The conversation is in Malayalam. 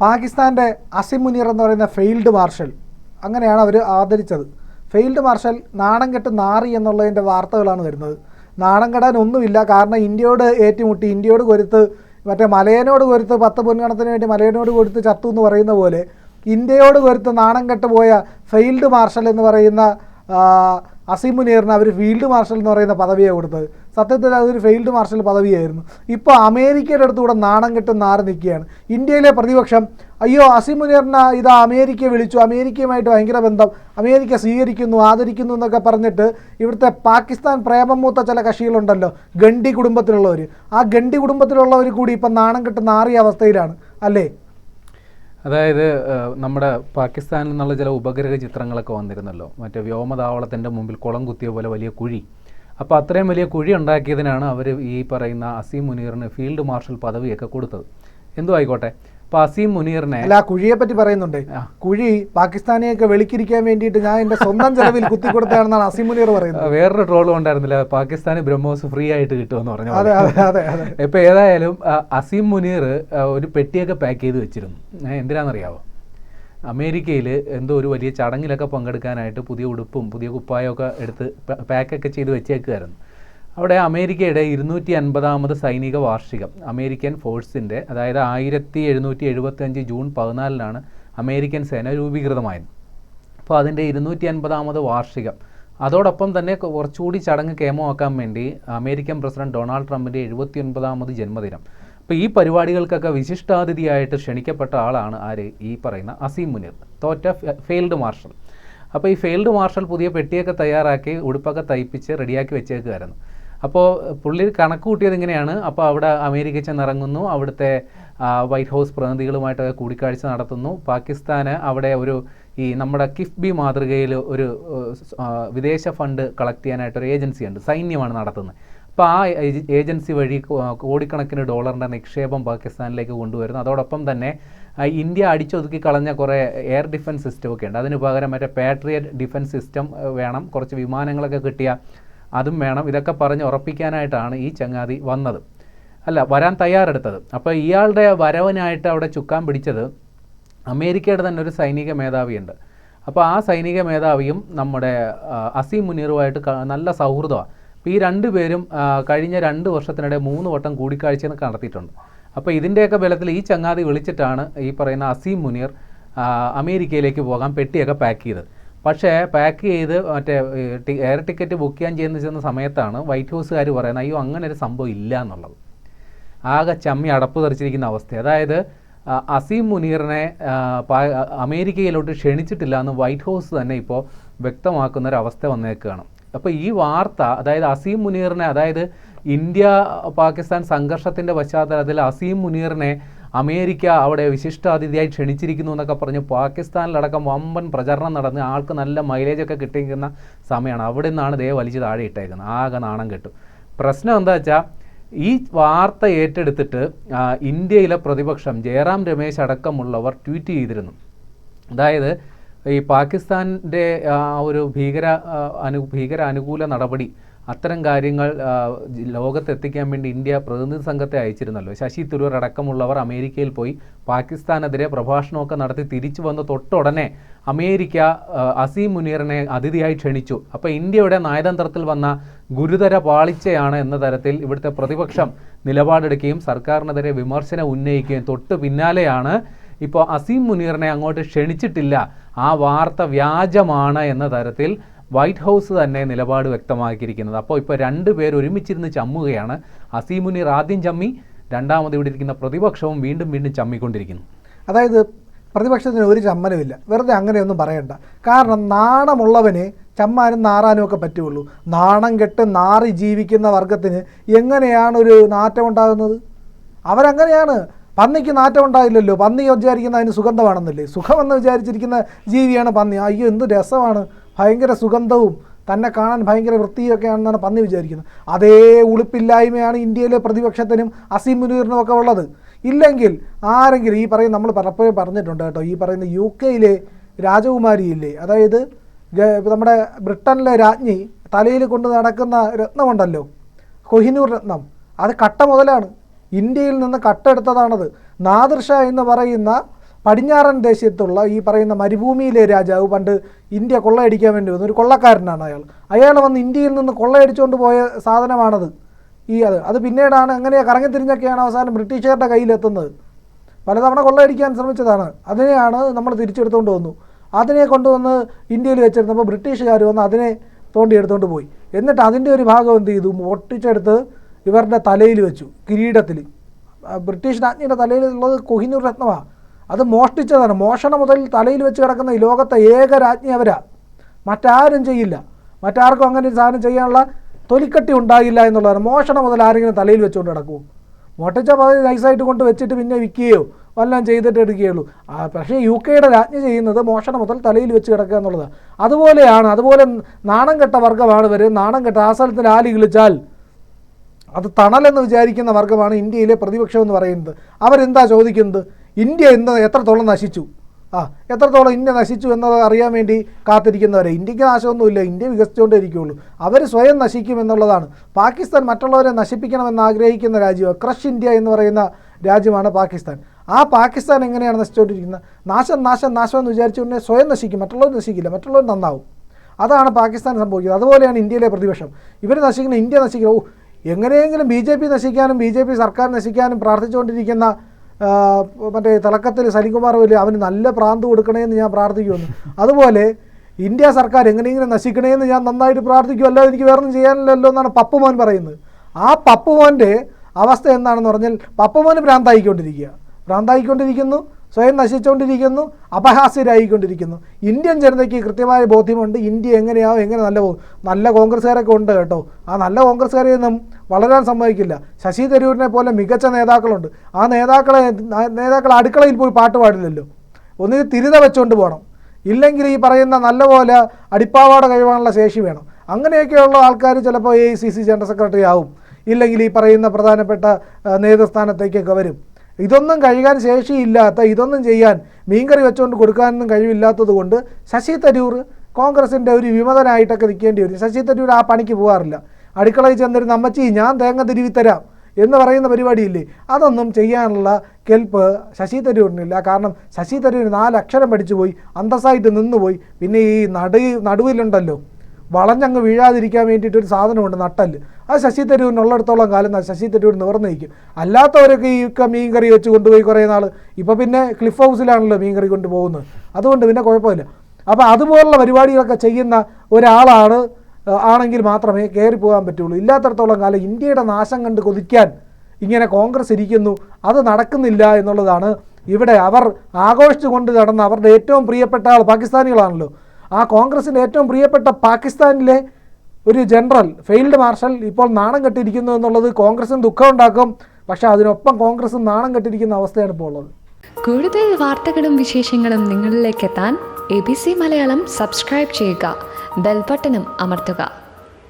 പാകിസ്ഥാന്റെ അസിം മുനീർ എന്ന് പറയുന്ന ഫെയിൽഡ് മാർഷൽ. അങ്ങനെയാണ് അവർ ആദരിച്ചത്. ഫെയിൽഡ് മാർഷൽ നാണം കെട്ട് നാറി എന്നുള്ളതിന്റെ വാർത്തകളാണ് വരുന്നത്. നാണം കെടാൻ ഒന്നുമില്ല. കാരണം ഇന്ത്യയോട് ഏറ്റുമുട്ടി ഇന്ത്യയോട് കൊരുത്ത് മറ്റേ മലയനോട് കൊരുത്ത് പത്ത് മുൻഗണത്തിന് വേണ്ടി മലയനോട് കൊടുത്ത് ചത്തു എന്ന് പറയുന്ന പോലെ ഇന്ത്യയോട് കൊരുത്ത് നാണം കെട്ട് പോയ ഫെയിൽഡ് മാർഷൽ എന്ന് പറയുന്ന അസീം മുനീറിന് അവർ ഫീൽഡ് മാർഷൽ എന്ന് പറയുന്ന പദവിയാണ് കൊടുത്തത്. സത്യത്തിൽ അതൊരു ഫെയിൽഡ് മാർഷൽ പദവിയായിരുന്നു. ഇപ്പോൾ അമേരിക്കയുടെ അടുത്തുകൂടെ നാണം കെട്ടും നാറി നിൽക്കുകയാണ്. ഇന്ത്യയിലെ പ്രതിപക്ഷം അയ്യോ അസീം മുനീറിന് ഇതാ അമേരിക്ക വിളിച്ചു. അമേരിക്കയുമായിട്ട് ഭയങ്കര ബന്ധം. അമേരിക്ക സ്വീകരിക്കുന്നു ആദരിക്കുന്നു എന്നൊക്കെ പറഞ്ഞിട്ട് ഇവിടുത്തെ പാകിസ്ഥാൻ പ്രേമം മൂത്ത ചില കക്ഷികളുണ്ടല്ലോ ഗണ്ടി കുടുംബത്തിലുള്ളവർ ആ ഗണ്ടി കുടുംബത്തിലുള്ളവർ കൂടി ഇപ്പം നാണം കെട്ട് നാറിയ അവസ്ഥയിലാണ്. അല്ലേ? അതായത് നമ്മുടെ പാകിസ്ഥാനിൽ നിന്നുള്ള ചില ഉപഗ്രഹ ചിത്രങ്ങളൊക്കെ വന്നിരുന്നല്ലോ. മറ്റേ വ്യോമതാവളത്തിന്റെ മുമ്പിൽ കുളം കുത്തിയ പോലെ വലിയ കുഴി. അപ്പോൾ അത്രയും വലിയ കുഴി ഉണ്ടാക്കിയതിനാണ് അവർ ഈ പറയുന്ന അസീം മുനീറിന് ഫീൽഡ് മാർഷൽ പദവിയൊക്കെ കൊടുത്തത്. എന്തു ആയിക്കോട്ടെ? അസീം മുനീറിനെ അല്ല ആ കുഴിയെ പറ്റി പറയുന്നുണ്ട്. കുഴി പാകിസ്ഥാനെയൊക്കെ വെളിക്കിരിക്കാൻ വേണ്ടിയിട്ട് ഞാൻ എന്റെ സ്വന്തം ചെലവിൽ കുത്തി കൊടുത്താണെന്നാണ് അസീം മുനീർ പറയുന്നത്. വേറൊരു ട്രോളും ഉണ്ടായിരുന്നില്ല. പാകിസ്ഥാന് ബ്രഹ്മോസ് ഫ്രീ ആയിട്ട് കിട്ടുമെന്ന് പറഞ്ഞു. അതെ അതെ അതെ അതെ. ഏതായാലും അസീം മുനീർ ഒരു പെട്ടിയൊക്കെ പാക്ക് ചെയ്ത് വെച്ചിരുന്നു. എന്തിനാണെന്നറിയാവോ? അമേരിക്കയിൽ എന്തോ ഒരു വലിയ ചടങ്ങിലൊക്കെ പങ്കെടുക്കാനായിട്ട് പുതിയ ഉടുപ്പും പുതിയ കുപ്പായമൊക്കെ എടുത്ത് പാക്കൊക്കെ ചെയ്ത് വെച്ചേക്കുമായിരുന്നു അവിടെ അമേരിക്കയുടെ ഇരുന്നൂറ്റി അൻപതാമത് സൈനിക വാർഷികം അമേരിക്കൻ ഫോഴ്സിന്റെ അതായത് ആയിരത്തി എഴുന്നൂറ്റി എഴുപത്തഞ്ച് ജൂൺ പതിനാലിനാണ് അമേരിക്കൻ സേന രൂപീകൃതമായത്. അപ്പോൾ അതിന്റെ ഇരുന്നൂറ്റി അൻപതാമത് വാർഷികം അതോടൊപ്പം തന്നെ കുറച്ചുകൂടി ചടങ്ങ് കേമമാക്കാൻ വേണ്ടി അമേരിക്കൻ പ്രസിഡന്റ് ഡൊണാൾഡ് ട്രംപിന്റെ എഴുപത്തി ഒൻപതാമത് ജന്മദിനം. അപ്പോൾ ഈ പരിപാടികൾക്കൊക്കെ വിശിഷ്ടാതിഥിയായിട്ട് ക്ഷണിക്കപ്പെട്ട ആളാണ് ആര്? ഈ പറയുന്ന അസീം മുനീർ തോറ്റ ഫെയിൽഡ് മാർഷൽ. അപ്പോൾ ഈ ഫെയിൽഡ് മാർഷൽ പുതിയ പെട്ടിയൊക്കെ തയ്യാറാക്കി ഉടുപ്പൊക്കെ തയ്പ്പിച്ച് റെഡിയാക്കി വെച്ചേക്കുമായിരുന്നു അപ്പോൾ പുള്ളി കണക്ക് കൂട്ടിയത് ഇങ്ങനെയാണ്. അപ്പോൾ അവിടെ അമേരിക്ക ചെന്നിറങ്ങുന്നു. അവിടുത്തെ വൈറ്റ് ഹൗസ് പ്രതിനിധികളുമായിട്ട് കൂടിക്കാഴ്ച നടത്തുന്നു. പാകിസ്ഥാന് അവിടെ ഒരു ഈ നമ്മുടെ കിഫ്ബി മാതൃകയിൽ ഒരു വിദേശ ഫണ്ട് കളക്ട് ചെയ്യാനായിട്ട് ഒരു ഏജൻസി ഉണ്ട് സൈന്യമാണ് നടത്തുന്നത്. അപ്പോൾ ആ ഏജൻസി വഴി കോടിക്കണക്കിന് ഡോളറിന്റെ നിക്ഷേപം പാകിസ്ഥാനിലേക്ക് കൊണ്ടുവരുന്നു. അതോടൊപ്പം തന്നെ ഇന്ത്യ അടിച്ചൊതുക്കി കളഞ്ഞ കുറേ എയർ ഡിഫൻസ് സിസ്റ്റം ഒക്കെ ഉണ്ട്. അതിന് പകരം മറ്റേ പാട്രിയറ്റ് ഡിഫൻസ് സിസ്റ്റം വേണം. കുറച്ച് വിമാനങ്ങളൊക്കെ കിട്ടിയ അതും വേണം. ഇതൊക്കെ പറഞ്ഞ് ഉറപ്പിക്കാനായിട്ടാണ് ഈ ചങ്ങാതി വന്നത്. അല്ല വരാൻ തയ്യാറെടുത്തത്. അപ്പോൾ ഇയാളുടെ വരവനായിട്ട് അവിടെ ചുക്കാൻ പിടിച്ചത് അമേരിക്കയുടെ തന്നെ ഒരു സൈനിക മേധാവിയുണ്ട്. അപ്പോൾ ആ സൈനിക മേധാവിയും നമ്മുടെ അസീം മുനീറുമായിട്ട് നല്ല സൗഹൃദമാണ് അപ്പോൾ ഈ രണ്ട് പേരും കഴിഞ്ഞ രണ്ട് വർഷത്തിനിടെ മൂന്ന് വട്ടം കൂടിക്കാഴ്ച നടത്തിയിട്ടുണ്ട്. അപ്പോൾ ഇതിന്റെയൊക്കെ ബലത്തിൽ ഈ ചങ്ങാതി വിളിച്ചിട്ടാണ് ഈ പറയുന്ന അസീം മുനീർ അമേരിക്കയിലേക്ക് പോകാൻ പെട്ടിയൊക്കെ പാക്ക് ചെയ്തത്. പക്ഷേ പാക്ക് ചെയ്ത് മറ്റേ എയർ ടിക്കറ്റ് ബുക്ക് ചെയ്യാൻ ചെയ്യുന്ന ചെന്ന സമയത്താണ് വൈറ്റ് ഹൗസുകാർ പറയുന്നത് അയ്യോ അങ്ങനെ ഒരു സംഭവം ഇല്ല എന്നുള്ളത്. ആകെ ചമ്മി അടപ്പ് തെറിച്ചിരിക്കുന്ന അവസ്ഥ. അതായത് അസീം മുനീറിനെ അമേരിക്കയിലോട്ട് ക്ഷണിച്ചിട്ടില്ല എന്ന് വൈറ്റ് ഹൗസ് തന്നെ ഇപ്പോൾ വ്യക്തമാക്കുന്ന ഒരു അവസ്ഥ വന്നേക്കുകയാണ് അപ്പോൾ ഈ വാർത്ത അതായത് അസീം മുനീറിനെ അതായത് ഇന്ത്യ പാകിസ്ഥാൻ സംഘർഷത്തിന്റെ പശ്ചാത്തലത്തിൽ അസീം മുനീറിനെ അമേരിക്ക അവിടെ വിശിഷ്ടാതിഥിയായി ക്ഷണിച്ചിരിക്കുന്നു എന്നൊക്കെ പറഞ്ഞ്. പാകിസ്ഥാനിലടക്കം വമ്പൻ പ്രചരണം നടന്ന് ആൾക്ക് നല്ല മൈലേജൊക്കെ കിട്ടിയിരിക്കുന്ന സമയമാണ് അവിടെ നിന്നാണ് ദേ വലിച്ച് താഴെ ഇട്ടേക്കുന്നത്. ആകെ നാണം കെട്ടു. പ്രശ്നം എന്താ വെച്ചാൽ ഈ വാർത്ത ഏറ്റെടുത്തിട്ട് ഇന്ത്യയിലെ പ്രതിപക്ഷം ജയറാം രമേശ് അടക്കമുള്ളവർ ട്വീറ്റ് ചെയ്തിരുന്നു. അതായത് ഈ പാകിസ്ഥാന്റെ ഒരു ഭീകര അനു ഭീകര അനുകൂല നടപടി അത്തരം കാര്യങ്ങൾ ലോകത്തെത്തിക്കാൻ വേണ്ടി ഇന്ത്യ പ്രതിനിധി സംഘത്തെ അയച്ചിരുന്നല്ലോ. ശശി തരൂർ അടക്കമുള്ളവർ അമേരിക്കയിൽ പോയി പാകിസ്ഥാനെതിരെ പ്രഭാഷണമൊക്കെ നടത്തി തിരിച്ചു വന്ന തൊട്ടുടനെ അമേരിക്ക അസീം മുനീറിനെ അതിഥിയായി ക്ഷണിച്ചു. അപ്പോൾ ഇന്ത്യയുടെ നയതന്ത്രത്തിൽ വന്ന ഗുരുതര പാളിച്ചയാണ് എന്ന തരത്തിൽ ഇവിടുത്തെ പ്രതിപക്ഷം നിലപാടെടുക്കുകയും സർക്കാരിനെതിരെ വിമർശനം ഉന്നയിക്കുകയും തൊട്ട് പിന്നാലെയാണ് ഇപ്പോൾ അസീം മുനീറിനെ അങ്ങോട്ട് ക്ഷണിച്ചിട്ടില്ല. ആ വാർത്ത വ്യാജമാണ് എന്ന തരത്തിൽ വൈറ്റ് ഹൗസ് തന്നെ നിലപാട് വ്യക്തമാക്കിയിരിക്കുന്നത്. അപ്പോൾ ഇപ്പോൾ രണ്ട് പേർ ഒരുമിച്ചിരുന്ന് ചമ്മുകയാണ്. അസീം മുനീർ ആദ്യം ചമ്മി രണ്ടാമത് ഇവിടെ ഇരിക്കുന്ന പ്രതിപക്ഷവും വീണ്ടും വീണ്ടും ചമ്മിക്കൊണ്ടിരിക്കുന്നു. അതായത് പ്രതിപക്ഷത്തിന് ഒരു ചമ്മനുമില്ല വെറുതെ അങ്ങനെയൊന്നും പറയണ്ട. കാരണം നാണമുള്ളവനെ ചമ്മാനും നാറാനും ഒക്കെ പറ്റുള്ളൂ. നാണം കെട്ട് നാറി ജീവിക്കുന്ന വർഗത്തിന് എങ്ങനെയാണ് ഒരു നാറ്റം ഉണ്ടാകുന്നത്? അവരങ്ങനെയാണ്. പന്നിക്ക് നാറ്റം ഉണ്ടായില്ലല്ലോ. പന്നി വിചാരിക്കുന്ന അതിന് സുഗന്ധമാണെന്നല്ലേ? സുഖമെന്ന് വിചാരിച്ചിരിക്കുന്ന ജീവിയാണ് പന്നി. അയ്യോ എന്ത് രസമാണ്. ഭയങ്കര സുഗന്ധവും തന്നെ കാണാൻ ഭയങ്കര വൃത്തിയൊക്കെയാണെന്നാണ് പന്നി വിചാരിക്കുന്നത്. അതേ ഉളുപ്പില്ലായ്മയാണ് ഇന്ത്യയിലെ പ്രതിപക്ഷത്തിനും അസീം മുനീറിനും ഒക്കെ ഉള്ളത്. ഇല്ലെങ്കിൽ ആരെങ്കിലും ഈ പറയുന്ന നമ്മൾ പലപ്പോഴും പറഞ്ഞിട്ടുണ്ട് കേട്ടോ ഈ പറയുന്ന യു കെയിലെ രാജകുമാരിയില്ലേ അതായത് നമ്മുടെ ബ്രിട്ടനിലെ രാജ്ഞി തലയിൽ കൊണ്ട് നടക്കുന്ന രത്നമുണ്ടല്ലോ കൊഹിനൂർ രത്നം അത് കട്ട മുതലാണ്. ഇന്ത്യയിൽ നിന്ന് കട്ടെടുത്തതാണത് നാദിർഷ എന്ന് പറയുന്ന പടിഞ്ഞാറൻ ദേശത്തുള്ള ഈ പറയുന്ന മരുഭൂമിയിലെ രാജാവ് പണ്ട് ഇന്ത്യ കൊള്ളയടിക്കാൻ വേണ്ടി വന്നു ഒരു കൊള്ളക്കാരനാണ് അയാൾ. അയാൾ വന്ന് ഇന്ത്യയിൽ നിന്ന് കൊള്ളയടിച്ചുകൊണ്ട് പോയ സാധനമാണത്. ഈ അത് അത് പിന്നീടാണ് അങ്ങനെ കറങ്ങി തിരിഞ്ഞൊക്കെയാണ് അവസാനം ബ്രിട്ടീഷുകാരുടെ കയ്യിലെത്തുന്നത്. പലതവണ കൊള്ളയടിക്കാൻ ശ്രമിച്ചതാണ്. അതിനെയാണ് നമ്മൾ തിരിച്ചെടുത്തുകൊണ്ട് വന്നു. അതിനെ കൊണ്ടുവന്ന് ഇന്ത്യയിൽ വെച്ചിരുന്നപ്പോൾ ബ്രിട്ടീഷുകാർ വന്ന് അതിനെ തോണ്ടി എടുത്തുകൊണ്ട് പോയി. എന്നിട്ട് അതിന്റെ ഒരു ഭാഗം എന്ത് ചെയ്തു? ഒട്ടിച്ചെടുത്ത് ഇവരുടെ തലയിൽ വെച്ചു കിരീടത്തിൽ ബ്രിട്ടീഷ് രാജ്ഞിയുടെ തലയിലുള്ളത് കൊഹിനൂർ രത്നമാണ് അത് മോഷ്ടിച്ചതാണ്. മോഷണം മുതൽ തലയിൽ വെച്ച് കിടക്കുന്ന ഈ ലോകത്തെ ഏക രാജ്ഞി അവരാ. മറ്റാരും ചെയ്യില്ല. മറ്റാർക്കും അങ്ങനെ ഒരു സാധനം ചെയ്യാനുള്ള തൊലിക്കട്ടി ഉണ്ടാകില്ല എന്നുള്ളതാണ്. മോഷണം മുതൽ ആരെങ്കിലും തലയിൽ വെച്ചുകൊണ്ട് കിടക്കുമോ മോട്ടിച്ച പകുതി നൈസായിട്ട് കൊണ്ട് വെച്ചിട്ട് പിന്നെ വിൽക്കുകയോ വല്ലതും ചെയ്തിട്ട് എടുക്കുകയുള്ളൂ. പക്ഷേ യു കെയുടെ രാജ്ഞി ചെയ്യുന്നത് മോഷണം മുതൽ തലയിൽ വെച്ച് കിടക്കുക എന്നുള്ളതാണ്. അതുപോലെയാണ് അതുപോലെ നാണം കെട്ട വർഗമാണ് ഇവർ നാണം കെട്ട ആ സ്ഥലത്തിൽ ആലി കിളിച്ചാൽ അത് തണലെന്ന് വിചാരിക്കുന്ന വർഗമാണ് ഇന്ത്യയിലെ പ്രതിപക്ഷം എന്ന് പറയുന്നത്. അവരെന്താ ചോദിക്കുന്നത്? ഇന്ത്യ ഇന്ന് എത്രത്തോളം നശിച്ചു? ആ എത്രത്തോളം ഇന്ത്യ നശിച്ചു എന്നത് അറിയാൻ വേണ്ടി കാത്തിരിക്കുന്നവരെ. ഇന്ത്യയ്ക്ക് നാശമൊന്നുമില്ല ഇന്ത്യ വികസിച്ചുകൊണ്ടേ അവർ സ്വയം നശിക്കും എന്നുള്ളതാണ്. പാകിസ്ഥാൻ മറ്റുള്ളവരെ നശിപ്പിക്കണമെന്ന് ആഗ്രഹിക്കുന്ന രാജ്യമാണ് ക്രഷ് ഇന്ത്യ എന്ന് പറയുന്ന രാജ്യമാണ് പാകിസ്ഥാൻ. ആ പാകിസ്ഥാൻ എങ്ങനെയാണ് നശിച്ചുകൊണ്ടിരിക്കുന്നത്? നാശം നാശം നാശം എന്ന് വിചാരിച്ചുകൊണ്ട് സ്വയം നശിക്കും. മറ്റുള്ളവർ നശിക്കില്ല മറ്റുള്ളവർ നന്നാവും. അതാണ് പാകിസ്ഥാൻ സംഭവിക്കുന്നത്. അതുപോലെയാണ് ഇന്ത്യയിലെ പ്രതിപക്ഷം. ഇവർ നശിക്കുന്ന ഇന്ത്യ നശിക്കുന്ന ഓ എങ്ങനെയെങ്കിലും ബി ജെ പി നശിക്കാനും ബി ജെ പി സർക്കാർ നശിക്കാനും പ്രാർത്ഥിച്ചുകൊണ്ടിരിക്കുന്ന മറ്റേ തിളക്കത്തിൽ സനികുമാർ വലിയ അവന് നല്ല പ്രാന്ത് കൊടുക്കണേന്ന് ഞാൻ പ്രാർത്ഥിക്കുമെന്ന് അതുപോലെ ഇന്ത്യ സർക്കാർ എങ്ങനെയെങ്കിലും നശിക്കണേന്ന് ഞാൻ നന്നായിട്ട് പ്രാർത്ഥിക്കും അല്ലാതെ എനിക്ക് വേറൊന്നും ചെയ്യാനില്ലല്ലോ എന്നാണ് പപ്പുമോൻ പറയുന്നത്. ആ പപ്പുമോന്റെ അവസ്ഥ എന്താണെന്ന് പറഞ്ഞാൽ പപ്പുമോന് ഭ്രാന്തായിക്കൊണ്ടിരിക്കുക ഭ്രാന്തായിക്കൊണ്ടിരിക്കുന്നു സ്വയം നശിച്ചുകൊണ്ടിരിക്കുന്നു അപഹാസ്യരായിക്കൊണ്ടിരിക്കുന്നു. ഇന്ത്യൻ ജനതയ്ക്ക് കൃത്യമായ ബോധ്യമുണ്ട് ഇന്ത്യ എങ്ങനെയാവും എങ്ങനെ നല്ല പോകും നല്ല കോൺഗ്രസ്സുകാരൊക്കെ ഉണ്ട് കേട്ടോ. ആ നല്ല കോൺഗ്രസ്സുകാരെ ഒന്നും വളരാൻ സമ്മതിക്കില്ല. ശശി തരൂരിനെ പോലെ മികച്ച നേതാക്കളുണ്ട്. ആ നേതാക്കളെ നേതാക്കൾ അടുക്കളയിൽ പോയി പാട്ട് പാടില്ലല്ലോ. ഒന്നിന് തിരിത വെച്ചുകൊണ്ട് പോകണം ഇല്ലെങ്കിൽ ഈ പറയുന്ന നല്ലപോലെ അടിപ്പാവാട കഴിവാനുള്ള ശേഷി വേണം. അങ്ങനെയൊക്കെയുള്ള ആൾക്കാർ ചിലപ്പോൾ A I C C general secretary ആവും. ഇല്ലെങ്കിൽ ഈ പറയുന്ന പ്രധാനപ്പെട്ട നേതൃസ്ഥാനത്തേക്കൊക്കെ വരും. ഇതൊന്നും കഴുകാൻ ശേഷിയില്ലാത്ത ഇതൊന്നും ചെയ്യാൻ മീൻകറി വെച്ചുകൊണ്ട് കൊടുക്കാനൊന്നും കഴിവില്ലാത്തത് കൊണ്ട് ശശി തരൂർ കോൺഗ്രസിന്റെ ഒരു വിമതനായിട്ടൊക്കെ നിൽക്കേണ്ടി വരും. ശശി തരൂർ ആ പണിക്ക് പോകാറില്ല. അടുക്കളയിൽ ചെന്നിരുന്ന അമ്മച്ചി ഞാൻ തേങ്ങ തിരുവി തരാം എന്ന് പറയുന്ന പരിപാടിയില്ലേ? അതൊന്നും ചെയ്യാനുള്ള കെൽപ്പ് ശശി തരൂരിനില്ല. കാരണം ശശി തരൂർ നാലക്ഷരം പഠിച്ചു പോയി അന്തസ്സായിട്ട് നിന്നുപോയി. പിന്നെ ഈ നടു നടുവിലുണ്ടല്ലോ. വളഞ്ഞങ്ങ് വീഴാതിരിക്കാൻ വേണ്ടിയിട്ട് ഒരു സാധനമുണ്ട് നട്ടൽ. അത് ശശി തരൂരിനുള്ളിടത്തോളം കാലം ശശി തരൂർ നിവർന്നു നിൽക്കും അല്ലാത്തവരൊക്കെ ഈ മീൻ കറി വെച്ച് കൊണ്ടുപോയി കുറേ നാൾ ഇപ്പോൾ പിന്നെ ക്ലിഫ് ഹൗസിലാണല്ലോ മീൻ കറി കൊണ്ടുപോകുന്നത് അതുകൊണ്ട് പിന്നെ കുഴപ്പമില്ല. അപ്പോൾ അതുപോലുള്ള പരിപാടികളൊക്കെ ചെയ്യുന്ന ഒരാളാണ് ആണെങ്കിൽ മാത്രമേ കയറി പോകാൻ പറ്റുള്ളൂ. ഇല്ലാത്തടത്തോളം കാലം ഇന്ത്യയുടെ നാശം കണ്ട് കൊതിക്കാൻ ഇങ്ങനെ കോൺഗ്രസ് ഇരിക്കുന്നു. അത് നടക്കുന്നില്ല എന്നുള്ളതാണ് ഇവിടെ അവർ ആഘോഷിച്ചു കൊണ്ട് നടന്ന അവരുടെ ഏറ്റവും പ്രിയപ്പെട്ട ആൾ പാകിസ്ഥാനികളാണല്ലോ. ആ കോൺഗ്രസിന്റെ ഏറ്റവും പ്രിയപ്പെട്ട പാകിസ്ഥാനിലെ ഒരു ജനറൽ ഫെയിൽഡ് മാർഷൽ ഇപ്പോൾ നാണം കെട്ടിയിരിക്കുന്നു എന്നുള്ളത് കോൺഗ്രസിന് ദുഃഖമുണ്ടാക്കും പക്ഷേ അതിനൊപ്പം കോൺഗ്രസ് നാണം കെട്ടിയിരിക്കുന്ന അവസ്ഥയാണ് ഇപ്പോൾ ഉള്ളത്. കൂടുതൽ വാർത്തകളും വിശേഷങ്ങളും നിങ്ങളിലേക്ക് എത്താൻ A B C Malayalam subscribe ചെയ്യുക. ബെൽബട്ടനും അമർത്തുക.